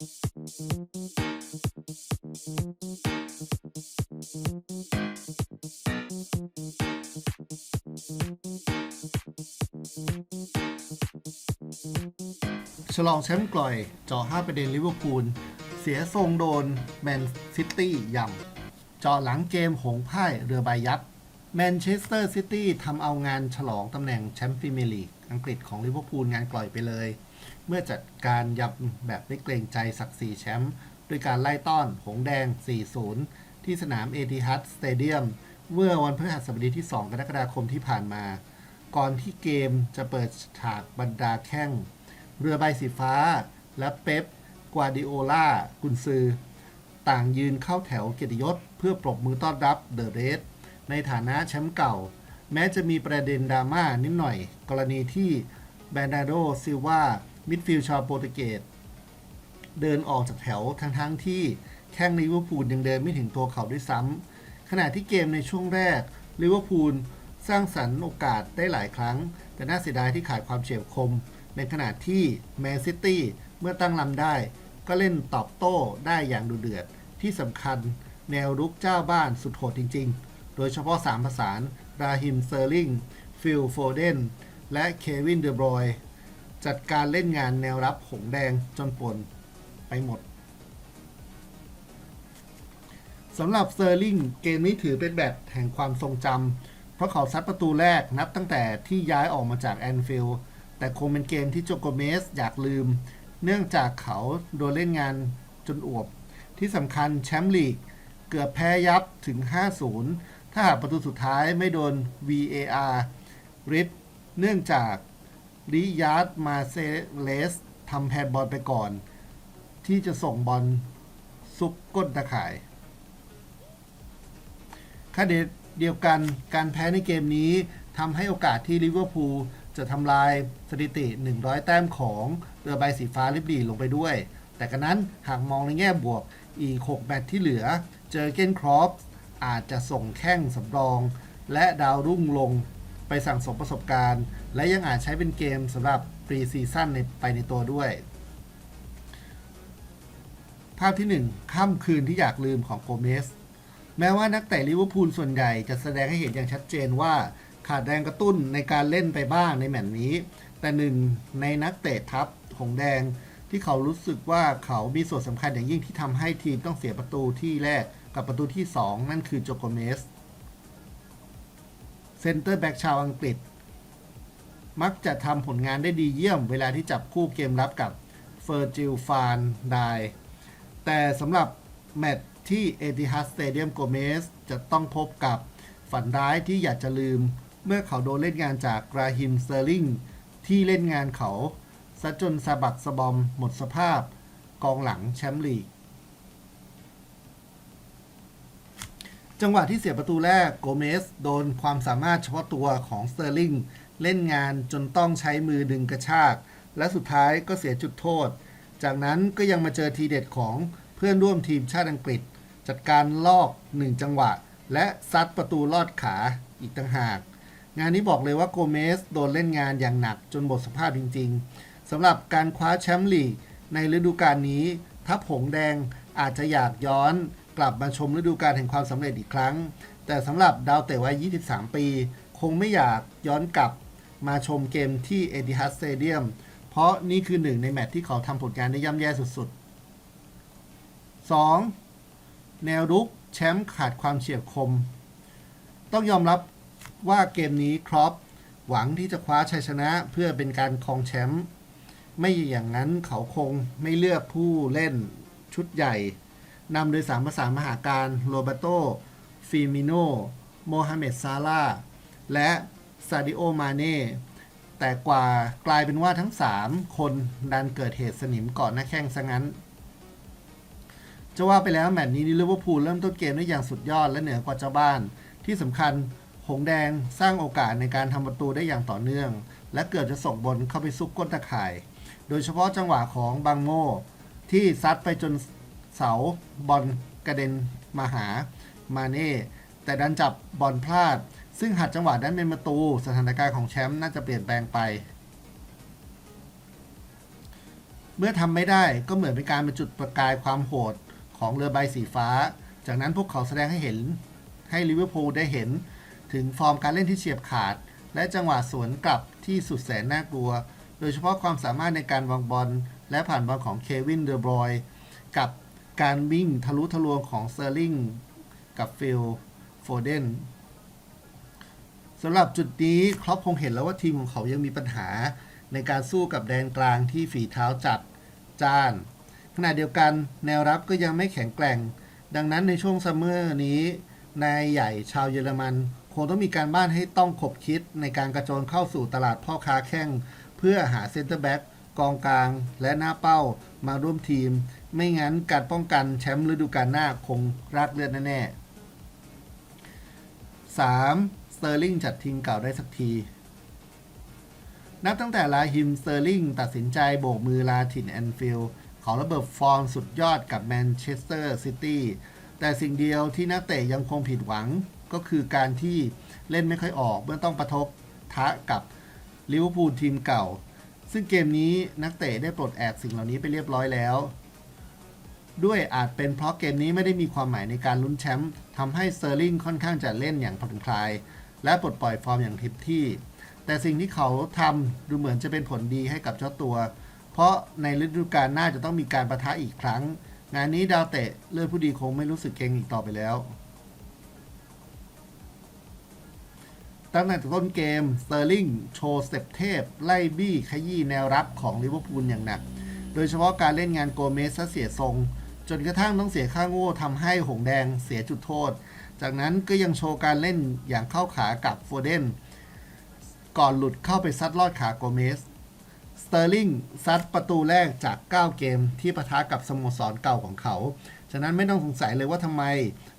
ฉลองแชมป์กล่อยจอ 5 ประเด็นลิเวอร์พูล เสียทรงโดนแมนซิตี้ยำจอหลังเกมหงพ่ายเรือใบยักษ์แมนเชสเตอร์ซิตี้ทำเอางานฉลองตำแหน่งแชมป์พรีเมียร์ลีกอังกฤษของลิเวอร์พูลงานกล่อยไปเลย เมื่อจัดการยับแบบไม่เกรงใจศักดิ์ศรีแชมป์ด้วยการไล่ต้อน หงแดง 4-0 ที่สนามเอติฮัดสเตเดียมเมื่อวันพฤหัสบดีที่ 2 กรกฎาคมที่ผ่านมา ก่อนที่เกมจะเปิดฉากบรรดาแข้ง เรือใบสีฟ้า และเป๊ปกวาดิโอลากุนซือ ต่างยืนเข้าแถวเกียรติยศ เพื่อปรบมือต้อนรับเดอะเรสในฐานะแชมป์เก่า แม้จะมีประเด็นดราม่านิดหน่อย กรณีที่แบรนาโดซิลวา มิดฟิลด์ชาวโปรตุเกสเดินออกจากแถวทั้งๆทที่แข้งลิเวอร์พูลยังเดินไม่ถึงตัวเขาด้วยซ้ำขณะที่เกมในช่วงแรกลิเวอร์พูลสร้างสรรค์โอกาสได้หลายครั้ง แต่น่าเสียดายที่ขาดความเฉียบคม ในขณะที่แมนซิตี้เมื่อตั้งลำได้ ก็เล่นตอบโต้ได้อย่างดุเดือด ที่สำคัญแนวรุกเจ้าบ้านสุดโหดจริง ๆ โดยเฉพาะ 3 ประสาน ราฮิมเซอร์ลิง ฟิลโฟเดน และเควินเดอบรอย จัดการเล่นงานแนวรับหงแดงจนป่นไปหมดสำหรับเซอร์ลิงเกมนี้ถือเป็นแบตแห่งความทรงจำเพราะเขาซัดประตูแรกนับตั้งแต่ที่ย้ายออกมาจากแอนฟิลด์แต่คงเป็นเกมที่โจโกเมสอยากลืม เนื่องจากเขาโดนเล่นงานจนอวบ ที่สำคัญแชมป์ลีก เกือบแพ้ยับถึง 5-0 ถ้าหากประตูสุดท้ายไม่โดน VAR ริดเนื่องจาก ริยาร์ดมาเซเลสทำแพนบอลไปก่อน ที่จะส่งบอลซุกก้นตะข่ายขณะเดียวกันการแพ้ในเกมนี้ทำให้โอกาสที่ลิเวอร์พูลจะทำลายสถิติ 100 แต้มของเรือใบสีฟ้าลิบดีลงไปด้วย แต่กันนั้นหากมองในแง่บวกอีก 6 แมตช์ที่เหลือ เจอเกนครอปอาจจะส่งแข้งสำรอง และดาวรุ่งลงไปสั่งสมประสบการณ์ และยังอาจใช้เป็นเกมสำหรับปรีซีซั่นในไปในตัวด้วย ภาพที่ 1 ค่ำคืนที่อยากลืมของโกเมส แม้ว่านักเตะลิเวอร์พูลส่วนใหญ่จะแสดงให้เห็นอย่างชัดเจนว่าขาดแรงกระตุ้นในการเล่นไปบ้างในแมตช์นี้ แต่หนึ่งในนักเตะทัพหงแดงที่เขารู้สึกว่าเขามีส่วนสำคัญอย่างยิ่งที่ทำให้ทีมต้องเสียประตูที่แรกกับประตูที่ 2 นั่นคือโจโกเมสเซนเตอร์แบ็กชาวอังกฤษ มักจะทำผลงานได้ดีเยี่ยม เวลาที่จับคู่เกมรับกับเฟอร์จิลฟานไดแต่สำหรับแมตช์ที่เอติฮัดสเตเดียมโกเมสจะต้องพบกับฝันร้ายที่อยากจะลืม เมื่อเขาโดนเล่นงานจากกราฮิมเซอร์ลิงที่เล่นงานเขาซะจนสะบักสะบอมหมดสภาพ กองหลังแชมป์ลีก จังหวะที่เสียประตูแรกโกเมสโดนความสามารถเฉพาะตัวของสเตอร์ลิง เล่นงานจนต้องใช้มือดึงกระชาก และสุดท้ายก็เสียจุดโทษ จากนั้นก็ยังมาเจอทีเด็ดของเพื่อนร่วมทีมชาติอังกฤษ จัดการลอกหนึ่งจังหวะ และซัดประตูลอดขาอีกต่างหาก งานนี้บอกเลยว่าโกเมสโดนเล่นงานอย่างหนักจนหมดสภาพจริง ๆสำหรับการคว้าแชมป์ลีกในฤดูกาลนี้ ทัพหงแดงอาจจะอยากย้อนกลับมาชมฤดูกาลแห่งความสำเร็จอีกครั้ง แต่สำหรับดาวเตะวัย 23 ปี คงไม่อยากย้อนกลับ มาชมเกมที่เอติฮัดสเตเดียมเพราะนี่คือหนึ่งในแมตช์ที่เขาทำผลงานได้ย่ำแย่สุดๆ 2. แนวรุกแชมป์ขาดความเฉียบคม ต้องยอมรับว่าเกมนี้ครอปหวังที่จะคว้าชัยชนะเพื่อเป็นการครองแชมป์ไม่อย่างนั้นเขาคงไม่เลือกผู้เล่นชุดใหญ่นำโดยสามภาษามหาการโรเบโตฟิมิโนโมฮัมเหม็ดซาลาและ ซาดิโอ มาเน่ แต่กว่ากลายเป็นว่าทั้ง 3 คนดันเกิดเหตุสนิมก่อนหน้าแข้งซะงั้น จะว่าไปแล้วแมตช์นี้ลิเวอร์พูลเริ่มต้นเกมได้อย่างสุดยอดและเหนือกว่าเจ้าบ้าน ที่สำคัญหงแดงสร้างโอกาสในการทำประตูได้อย่างต่อเนื่อง และเกือบจะส่งบอลเข้าไปซุกก้นตะข่าย โดยเฉพาะจังหวะของบังโมที่ซัดไปจนเสาบอลกระเด็นมาหามาเน่แต่ดันจับบอลพลาด ซึ่งหัดจังหวะนั้นเป็นประตู สถานการณ์ของแชมป์น่าจะเปลี่ยนแปลงไป เมื่อทำไม่ได้ก็เหมือนเป็นการเป็นจุดประกายความโหดของเรือใบสีฟ้า จากนั้นพวกเขาแสดงให้เห็นให้ลิเวอร์พูลได้เห็น ถึงฟอร์มการเล่นที่เฉียบขาด และจังหวะสวนกลับที่สุดแสนน่ากลัว โดยเฉพาะความสามารถในการวางบอลและผ่านบอลของเควินเดอบรอยกับการวิ่งทะลุทะลวงของเซอร์ลิงกับฟิลโฟเดน สำหรับจุดนี้ครอปคงเห็นแล้วว่าทีมของเขายังมีปัญหาในการสู้กับแดนกลางที่ฝีเท้าจัดจ้าน ขณะเดียวกันแนวรับก็ยังไม่แข็งแกร่ง ดังนั้นในช่วงซัมเมอร์นี้นายใหญ่ชาวเยอรมัน คงต้องมีการบ้านให้ต้องขบคิดในการกระโจนเข้าสู่ตลาดพ่อค้าแข้ง เพื่อหาเซ็นเตอร์แบ็กกองกลางและหน้าเป้ามาร่วมทีม ไม่งั้นการป้องกันแชมป์ฤดูกาลหน้าคงรากเลือดแน่ๆ 3. สเตอร์ลิงจัดทีมเก่าได้สักที นับตั้งแต่ลาฮิมสเตอร์ลิงตัดสินใจโบกมือลาถิ่นแอนฟิลด์ขาระเบิดฟอร์มสุดยอดกับแมนเชสเตอร์ซิตี้แต่สิ่งเดียวที่นักเตะยังคงผิดหวังก็คือการที่เล่นไม่ค่อยออกเมื่อต้องประทบทะกับลิเวอร์พูลทีมเก่า ซึ่งเกมนี้นักเตะได้ปลดแอกสิ่งเหล่านี้ไปเรียบร้อยแล้ว ด้วยอาจเป็นเพราะเกมนี้ไม่ได้มีความหมายในการลุ้นแชมป์ทำให้เซอร์ลิงค่อนข้างจะเล่นอย่างผ่อนคลาย และปลดปล่อยฟอร์มอย่างเต็มที่ แต่สิ่งที่เขาทำดูเหมือนจะเป็นผลดีให้กับเจ้าตัว เพราะในฤดูกาลหน้าจะต้องมีการประทะอีกครั้ง งานนี้ดาวเตะเลือดผู้ดีคงไม่รู้สึกเกรงอีกต่อไปแล้วตั้งแต่ต้นเกมสเตอร์ลิงโชว์สเต็ปเทพ ไล่บี้ขยี้แนวรับของลิเวอร์พูลอย่างหนัก โดยเฉพาะการเล่นงานโกเมสซเสียทรง จนกระทั่งต้องเสียค่าโง่ทำให้หงแดงเสียจุดโทษ จากนั้นก็ยังโชว์การเล่นอย่างเข้าขากับโฟเดน ก่อนหลุดเข้าไปซัดลอดขาโกเมส สเตอร์ลิงซัดประตูแรกจาก 9 เกมที่ปะทะกับสโมสรเก่าของเขา ฉะนั้นไม่ต้องสงสัยเลยว่าทำไม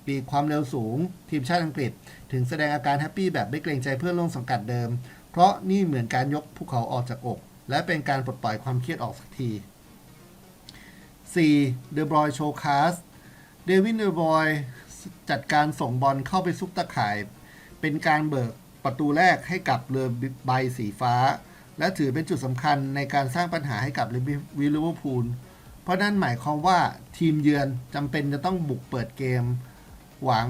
ปีความเร็วสูง ทีมชาติอังกฤษ ถึงแสดงอาการแฮปปี้แบบไม่เกรงใจเพื่อนร่วมสังกัดเดิม เพราะนี่เหมือนการยกภูเขาออกจากอก และเป็นการปลดปล่อยความเครียดออกสักที 4. เดอบรอยโชคาสเดวินเดอบรอย จัดการส่งบอลเข้าไปซุกตะข่าย เป็นการเบิกประตูแรกให้กับเรือใบสีฟ้า และถือเป็นจุดสำคัญในการสร้างปัญหาให้กับลิเวอร์พูล เพราะนั่นหมายความว่าทีมเยือนจำเป็นจะต้องบุกเปิดเกม หวัง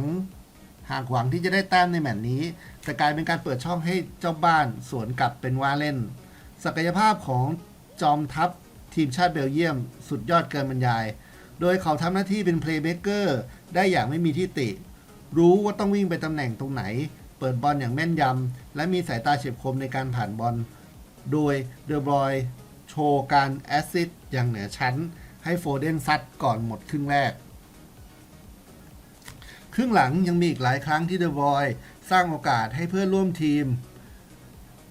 หากหวังที่จะได้แต้มในแมตช์นี้แต่กลายเป็นการเปิดช่องให้เจ้าบ้านสวนกลับเป็นว่าเล่น ศักยภาพของจอมทัพทีมชาติเบลเยียม สุดยอดเกินบรรยาย โดยเขาทำหน้าที่เป็นเพลย์เ a เกอร์ได้อย่างไม่มีที่ติ รู้ว่าต้องวิ่งไปตำแหน่งตรงไหน เปิดบอลอย่างแม่นยำ และมีสายตาเฉียบคมในการผ่านบอล โดยเดอบรอยโชว์การแอสซิสต์อย่างเหนือชั้น ให้โฟเดนซัดก่อนหมดครึ่งแรก ครึ่งหลังยังมีอีกหลายครั้งที่เดอบรอยสร้างโอกาสให้เพื่อนร่วมทีม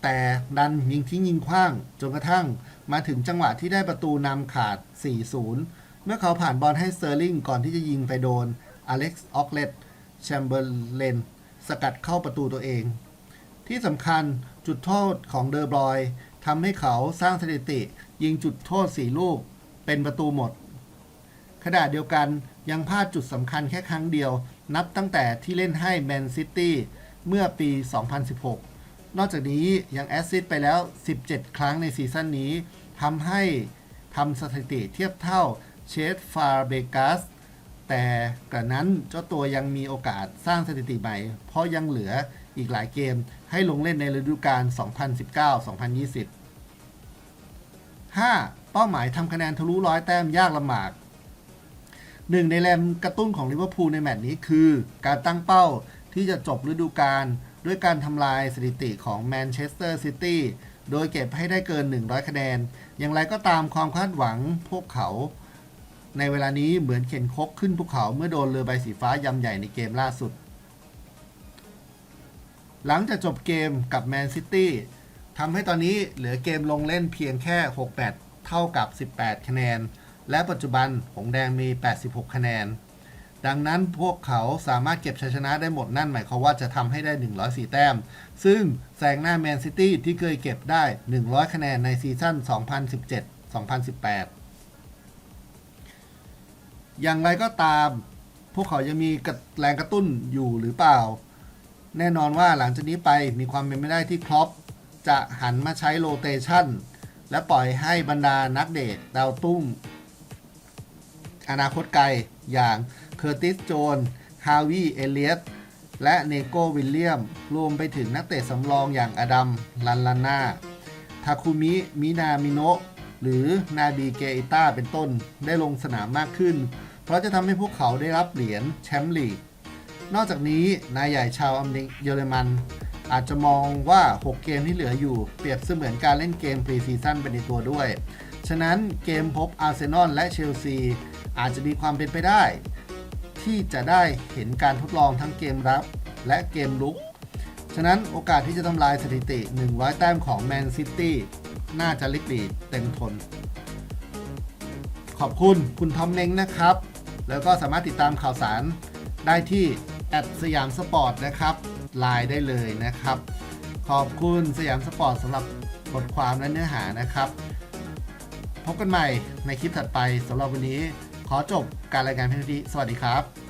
แต่ดันยิงทิ้งยิงขว้าง จนกระทั่งมาถึงจังหวะที่ได้ประตูนำขาด 4-0 เมื่อเขาผ่านบอลให้สเตอร์ลิงก่อนที่จะยิงไปโดนอเล็กซ์ออกเลตแชมเบอร์เลนสกัดเข้าประตูตัวเอง ที่สำคัญจุดโทษของเดอร์บรอยทำให้เขาสร้างสถิติ ยิงจุดโทษ4ลูกเป็นประตูหมด ขณะเดียวกันยังพลาดจุดสำคัญแค่ครั้งเดียว นับตั้งแต่ที่เล่นให้แมนซิตี้เมื่อปี 2016 นอกจากนี้ยังแอสซิสต์ไปแล้ว 17 ครั้งในซีซั่นนี้ทำให้ทำสถิติเทียบเท่า เชสฟาร์เบกัสแต่กระนั้นเจ้าตัวยังมีโอกาสสร้างสถิติใหม่ เพราะยังเหลืออีกหลายเกมให้ลงเล่นในฤดูกาล 2019-2020 5. เป้าหมายทำคะแนนทะลุร้อยแต้มยากลำบากหนึ่งในแรงกระตุ้นของลิเวอร์พูลในแมตช์นี้คือ การตั้งเป้าที่จะจบฤดูกาลด้วยการทำลายสถิติของแมนเชสเตอร์ซิตี้โดยเก็บให้ได้เกิน 100 คะแนน อย่างไรก็ตามความคาดหวังพวกเขา ในเวลานี้เหมือนเข็นคกขึ้นภูเขาเมื่อโดนเรือใบสีฟ้ายำใหญ่ในเกมล่าสุด หลังจากจบเกมกับแมนซิตี้ทำให้ตอนนี้เหลือเกมลงเล่นเพียงแค่6แมตช์เท่ากับ 18 คะแนน และปัจจุบันหงแดงมี 86 คะแนน ดังนั้นพวกเขาสามารถเก็บชัยชนะได้หมดนั่นหมายความว่าจะทำให้ได้ 104 แต้ม ซึ่งแซงหน้าแมนซิตี้ที่เคยเก็บได้ 100 คะแนนในซีซั่น2017-2018 อย่างไรก็ตาม พวกเขายังมีแรงกระตุ้นอยู่หรือเปล่า แน่นอนว่าหลังจากนี้ไปมีความเป็นไม่ได้ที่ครอปจะหันมาใช้โรเตชันและปล่อยให้บรรดานักเดทดาวตุ้ม อนาคตไกลอย่างเคอร์ติสโจนฮาวิเอเลียตและเนโกวิลเลียม รวมไปถึงนักเตะสำรองอย่างอดัมลันลาน่าทาคุมิ มินามิโนะหรือนาบีเกอิต้าเป็นต้นได้ลงสนามมากขึ้น เพราะจะทำให้พวกเขาได้รับเหรียญแชมป์ลีก นอกจากนี้นายใหญ่ชาวอเมริกเยอรมัน อาจจะมองว่า 6 เกมที่เหลืออยู่เปรียบเสมือนการเล่นเกมพรีซีซั่นไปในตัวด้วย ฉะนั้นเกมพบอาร์เซนอลและเชลซี อาจจะมีความเป็นไปได้ ที่จะได้เห็นการทดลองทั้งเกมรับและเกมลุก ฉะนั้นโอกาสที่จะทำลายสถิติ 100 แต้มของแมนซิตี้น่าจะลิกลีเต็มทนขอบคุณคุณทอมเน้งนะครับ แล้วก็สามารถติดตามข่าวสารได้ที่แอดสยามสปอร์ตนะครับไลน์ได้เลยนะครับ ขอบคุณสยามสปอร์ตสำหรับบทความและเนื้อหานะครับ พบกันใหม่ในคลิปถัดไปสำหรับวันนี้ ขอจบการรายงานเพียงเท่านี้สวัสดีครับ